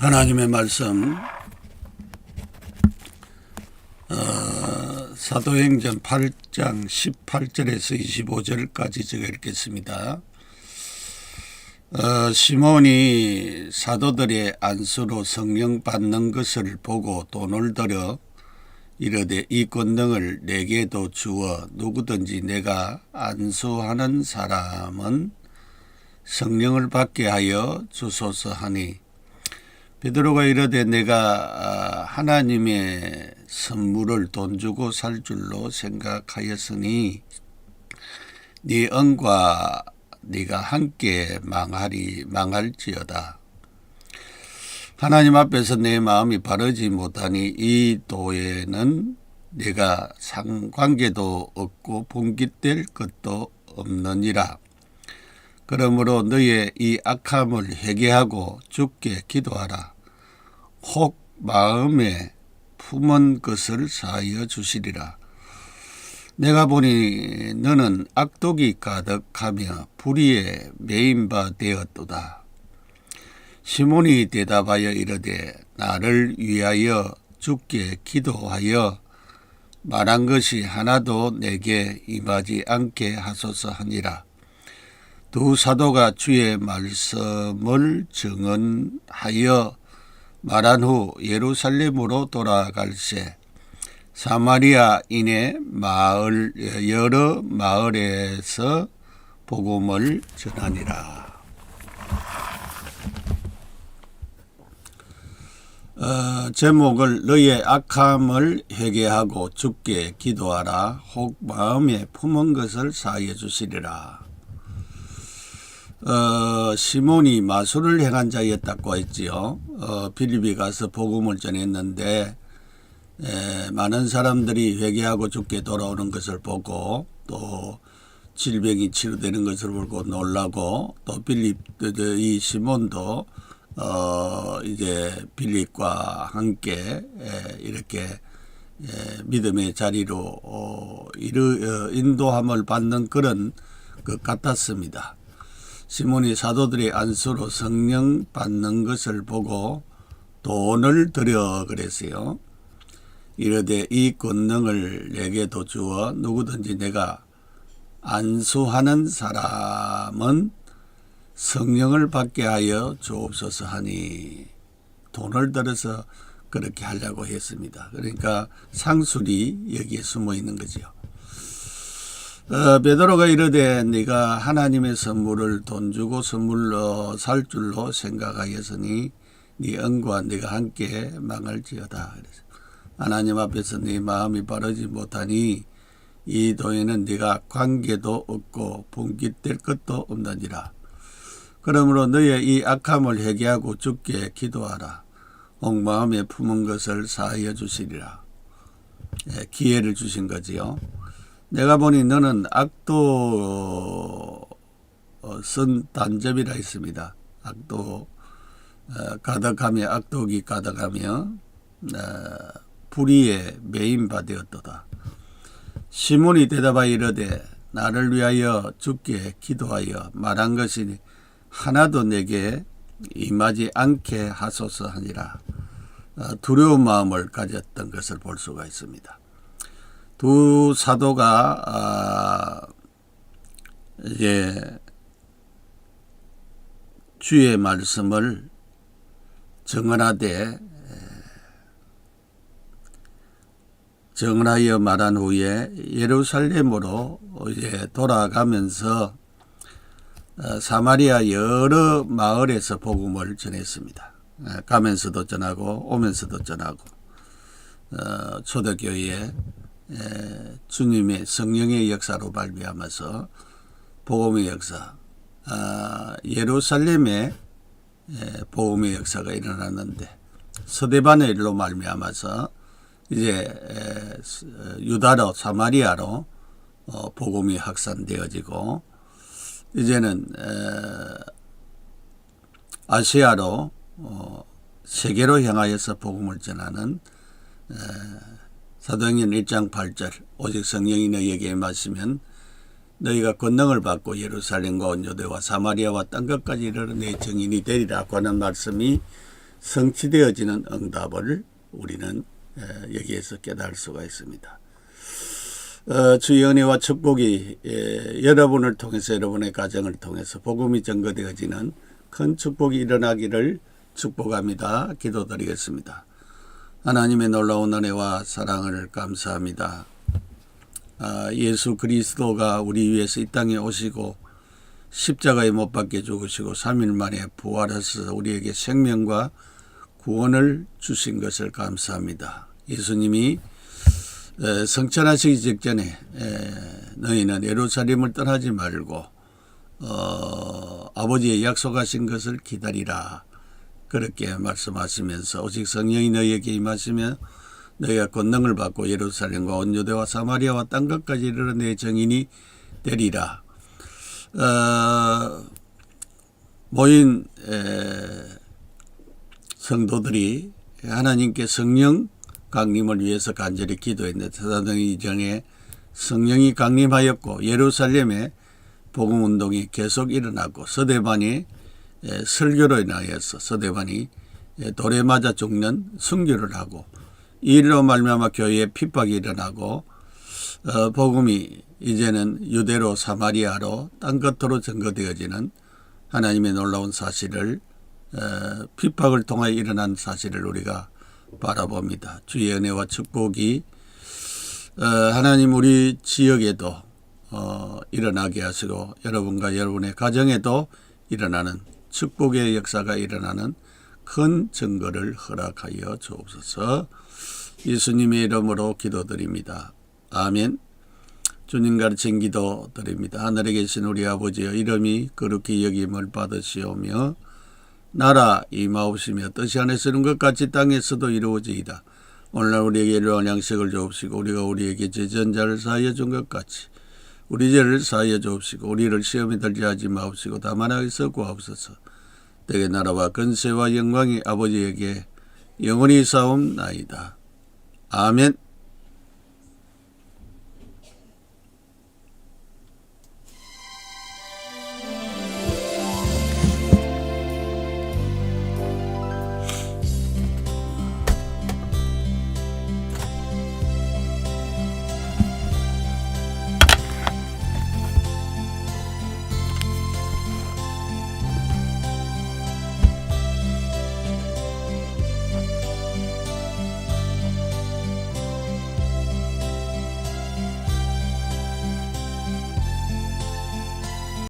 하나님의 말씀 어, 사도행전 8장 18절에서 25절까지 제가 읽겠습니다. 어, 시몬이 사도들의 안수로 성령 받는 것을 보고 돈을 들여 이르되 이 권능을 내게도 주어 누구든지 내가 안수하는 사람은 성령을 받게 하여 주소서 하니 베드로가 이르되 내가 아, 하나님의 선물을 돈 주고 살 줄로 생각하였으니 네恩과 네가 함께 망하리 망할지어다. 하나님 앞에서 내 마음이 바르지 못하니 이 도에는 내가 상관계도 없고 분깃될 것도 없느니라. 그러므로 너의 이 악함을 회개하고 주께 기도하라. 혹 마음에 품은 것을 사하여 주시리라. 내가 보니 너는 악독이 가득하며 불의에 메인 바 되었도다. 시몬이 대답하여 이르되 나를 위하여 주께 기도하여 말한 것이 하나도 내게 임하지 않게 하소서 하니라. 두 사도가 주의 말씀을 증언하여 말한 후 예루살렘으로 돌아갈새 사마리아 인의 마을 여러 마을에서 복음을 전하니라. 어, 제목을 너의 악함을 회개하고 죽게 기도하라. 혹 마음에 품은 것을 사하여 주시리라. 어, 시몬이 마술을 행한 자였다고 했지요. 어, 빌립이 가서 복음을 전했는데 에, 많은 사람들이 회개하고 죽게 돌아오는 것을 보고 또 질병이 치료되는 것을 보고 놀라고 또 빌립 이 시몬도 어 이제 빌립과 함께 에, 이렇게 에, 믿음의 자리로 어, 이르, 어, 인도함을 받는 그런 것 같았습니다. 시몬이 사도들의 안수로 성령 받는 것을 보고 돈을 들여 그랬어요. 이르되 이 권능을 내게도 주어 누구든지 내가 안수하는 사람은 성령을 받게 하여 주옵소서 하니 돈을 들어서 그렇게 하려고 했습니다. 그러니까 상술이 여기에 숨어 있는 거죠. 어, 베드로가 이르되 네가 하나님의 선물을 돈 주고 선물로 살 줄로 생각하였으니 네恩과 네가 함께 망할지어다. 그래서 하나님 앞에서 네 마음이 바르지 못하니 이 돈에는 네가 관계도 없고 분깃될 것도 없느니라. 그러므로 너의 이 악함을 회개하고 죽게 기도하라. 온 마음에 품은 것을 사하여 주시리라. 예, 기회를 주신 거지요. 내가 보니 너는 악도 어, 쓴 단접이라 있습니다. 악도 어, 가득하며 악독이 가득하며 어, 불의에 매인바 되었도다. 시몬이 대답하여 이르되 나를 위하여 죽게 기도하여 말한 것이 하나도 내게 임하지 않게 하소서 하니라 어, 두려운 마음을 가졌던 것을 볼 수가 있습니다. 두 사도가 아, 이제 주의 말씀을 정언하되 정언하여 말한 후에 예루살렘으로 이제 돌아가면서 어, 사마리아 여러 마을에서 복음을 전했습니다. 어, 가면서도 전하고 오면서도 전하고 어, 초대교회에 에, 주님의 성령의 역사로 발비하면서 복음의 역사 아, 예루살렘에 에, 복음의 역사가 일어났는데 서대반의 일로 말미암아서 이제 어, 유다로 사마리아로 어, 복음이 확산되어지고 이제는 에, 아시아로 어, 세계로 향하여서 복음을 전하는 에, 사도행전 1장 8절 오직 성령이 너희에게 임하시면 너희가 권능을 받고 예루살렘과 온유대와 사마리아와 땅 끝까지 이르러 내 증인이 되리라고 하는 말씀이 성취되어지는 응답을 우리는 에, 여기에서 깨달을 수가 있습니다. 어, 주의 은혜와 축복이 에, 여러분을 통해서 여러분의 가정을 통해서 복음이 증거되어지는 큰 축복이 일어나기를 축복합니다. 기도드리겠습니다. 하나님의 놀라운 은혜와 사랑을 감사합니다. 아, 예수 그리스도가 우리 위해서 이 땅에 오시고 십자가에 못 박혀 죽으시고 3일 만에 부활하셔서 우리에게 생명과 구원을 주신 것을 감사합니다. 예수님이 에, 성천하시기 직전에 에, 너희는 예루살렘을 떠나지 말고 어, 아버지의 약속하신 것을 기다리라. 그렇게 말씀하시면서 오직 성령이 너희에게 임하시면 너희가 권능을 받고 예루살렘과 온 유대와 사마리아와 땅 끝까지 이르러 내 정인이 되리라. 어, 모인 에, 성도들이 하나님께 성령 강림을 위해서 간절히 기도했는데 사도행 이정에 성령이 강림하였고 예루살렘에 복음 운동이 계속 일어나고 서대반이 에, 설교로 인하여서 서대반이 에, 돌에 맞아 죽는 순교를 하고 이 일로 말미암아 교회에 핍박이 일어나고 어, 복음이 이제는 유대로 사마리아로 땅 끝으로 증거되어지는 하나님의 놀라운 사실을 어, 핍박을 통하여 일어난 사실을 우리가 바라봅니다. 주의 은혜와 축복이 어, 하나님 우리 지역에도 어, 일어나게 하시고 여러분과 여러분의 가정에도 일어나는 축복의 역사가 일어나는 큰 증거를 허락하여 주옵소서 예수님의 이름으로 기도드립니다. 아멘. 주님 가르친 기도 드립니다. 하늘에 계신 우리 아버지여 이름이 거룩히 여김을 받으시오며 나라 임하옵시며 뜻이 안에서 는 것 같이 땅에서도 이루어지이다. 오늘날 우리에게 일용할 양식을 주옵시고 우리가 우리에게 제전자를 사하여 준 것 같이 우리 죄를 사하여 주옵시고 우리를 시험에 들지 하지 마옵시고 다만 악에서 구하옵소서. 대개 나라와 근세와 영광이 아버지에게 영원히 사옵나이다. 아멘.